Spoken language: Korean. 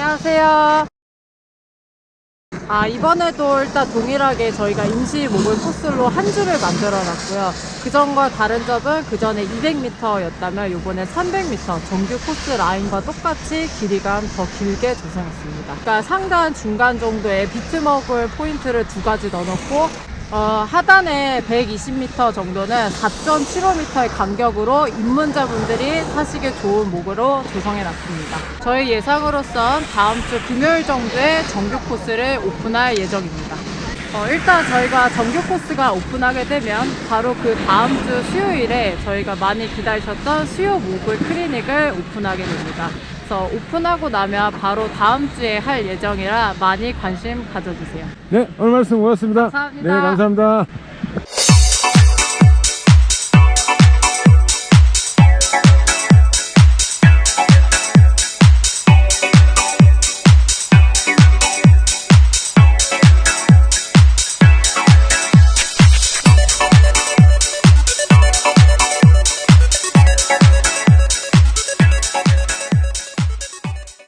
안녕하세요. 아, 이번에도 일단 동일하게 저희가 임시 모글 코스로 한 줄을 만들어 놨고요. 그전과 다른 점은 그전에 200m였다면 이번에 300m 정규 코스 라인과 똑같이 길이감 더 길게 조성했습니다. 그러니까 상단, 중간 정도의 비트먹을 포인트를 두 가지 넣어놓고 어, 하단에 120m 정도는 4.75m의 간격으로 입문자분들이 타시기 좋은 목으로 조성해 놨습니다. 저희 예상으로선 다음 주 금요일 정도에 정규 코스를 오픈할 예정입니다. 어, 일단 저희가 정규 코스가 오픈하게 되면 바로 그 다음 주 수요일에 저희가 많이 기다리셨던 수요 모글 클리닉을 오픈하게 됩니다. 그래서 오픈하고 나면 바로 다음 주에 할 예정이라 많이 관심 가져주세요. 네, 오늘 말씀 고맙습니다. 감사합니다. 네, 감사합니다.